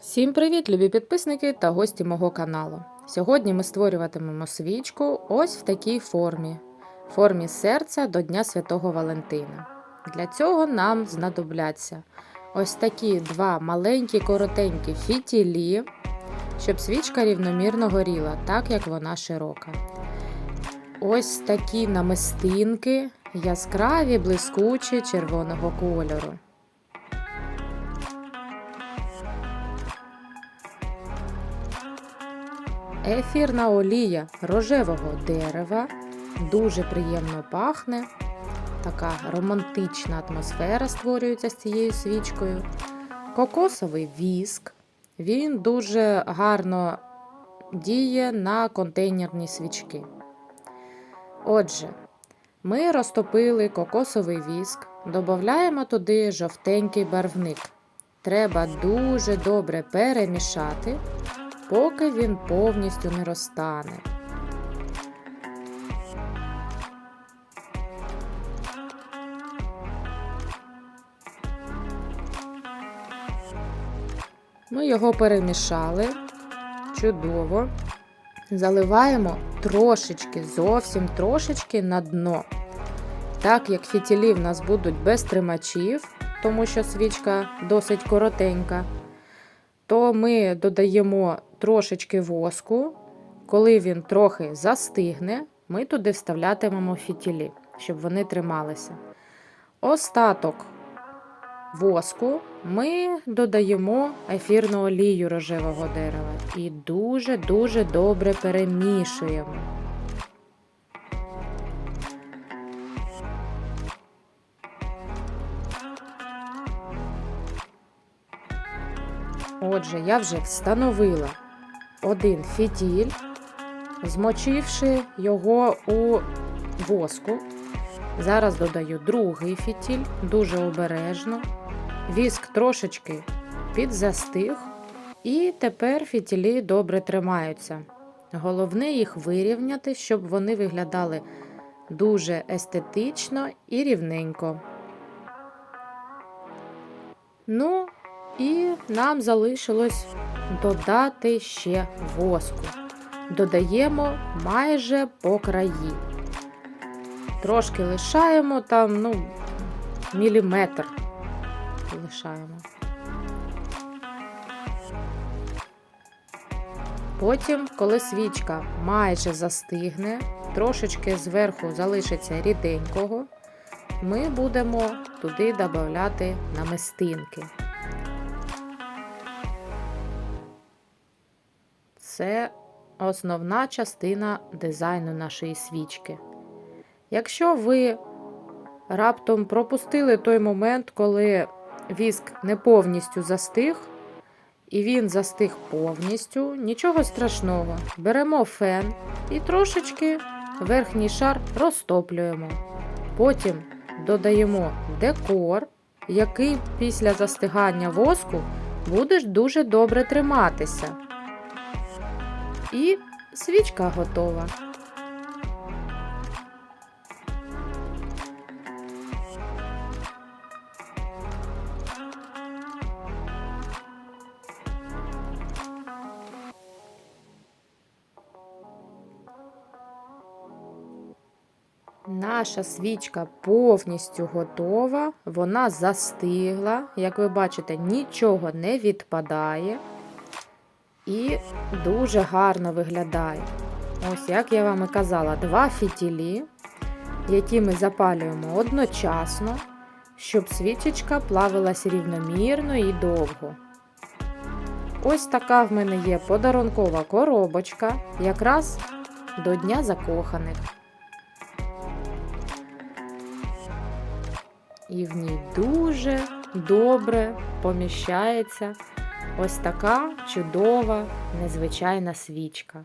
Всім привіт, любі підписники та гості мого каналу. Сьогодні ми створюватимемо свічку ось в такій формі формі серця до Дня Святого Валентина. Для цього нам знадобляться ось такі два маленькі коротенькі фітілі, щоб свічка рівномірно горіла, так як вона широка. Ось такі намистинки, яскраві, блискучі червоного кольору. Ефірна олія рожевого дерева дуже приємно пахне. Така романтична атмосфера створюється з цією свічкою. Кокосовий віск. Він дуже гарно діє на контейнерні свічки. Отже, ми розтопили кокосовий віск, додаємо туди жовтенький барвник. Треба дуже добре перемішати поки він повністю не розтане. Ми його перемішали чудово. Заливаємо трошечки, зовсім трошечки на дно. Так як фітілі в нас будуть без тримачів, тому що свічка досить коротенька, то ми додаємо трошечки воску. Коли він трохи застигне, ми туди вставлятимемо фітілі, щоб вони трималися. Остаток воску ми додаємо ефірну олію рожевого дерева і дуже-дуже добре перемішуємо. Отже, я вже встановила один фітіль, змочивши його у воску. Зараз додаю другий фітіль, дуже обережно. Віск трошечки підзастиг, і тепер фітілі добре тримаються. Головне їх вирівняти, щоб вони виглядали дуже естетично і рівненько. Ну, і нам залишилось додати ще воску. Додаємо майже по краї. Трошки лишаємо там, ну, міліметр лишаємо. Потім, коли свічка майже застигне, трошечки зверху залишиться ріденького, ми будемо туди додати намистинки. Це основна частина дизайну нашої свічки. Якщо ви раптом пропустили той момент, коли віск не повністю застиг, і він застиг повністю, нічого страшного. Беремо фен і трошечки верхній шар розтоплюємо. Потім додаємо декор, який після застигання воску буде дуже добре триматися. І свічка готова. Наша свічка повністю готова, вона застигла. Як ви бачите, нічого не відпадає і дуже гарно виглядає. Ось, як я вам і казала, два фітілі, які ми запалюємо одночасно, щоб свічечка плавилась рівномірно і довго. Ось така в мене є подарункова коробочка, якраз до Дня закоханих. І в ній дуже добре поміщається ось така чудова, незвичайна свічка.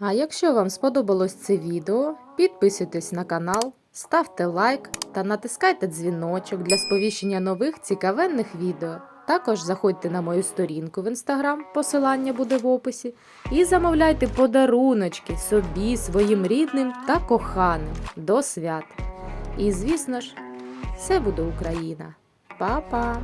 А якщо вам сподобалось це відео, підписуйтесь на канал, ставте лайк та натискайте дзвіночок для сповіщення нових цікавенних відео. Також заходьте на мою сторінку в інстаграм, посилання буде в описі, і замовляйте подаруночки собі, своїм рідним та коханим до свят. І, звісно ж, все буде Україна. Па-па!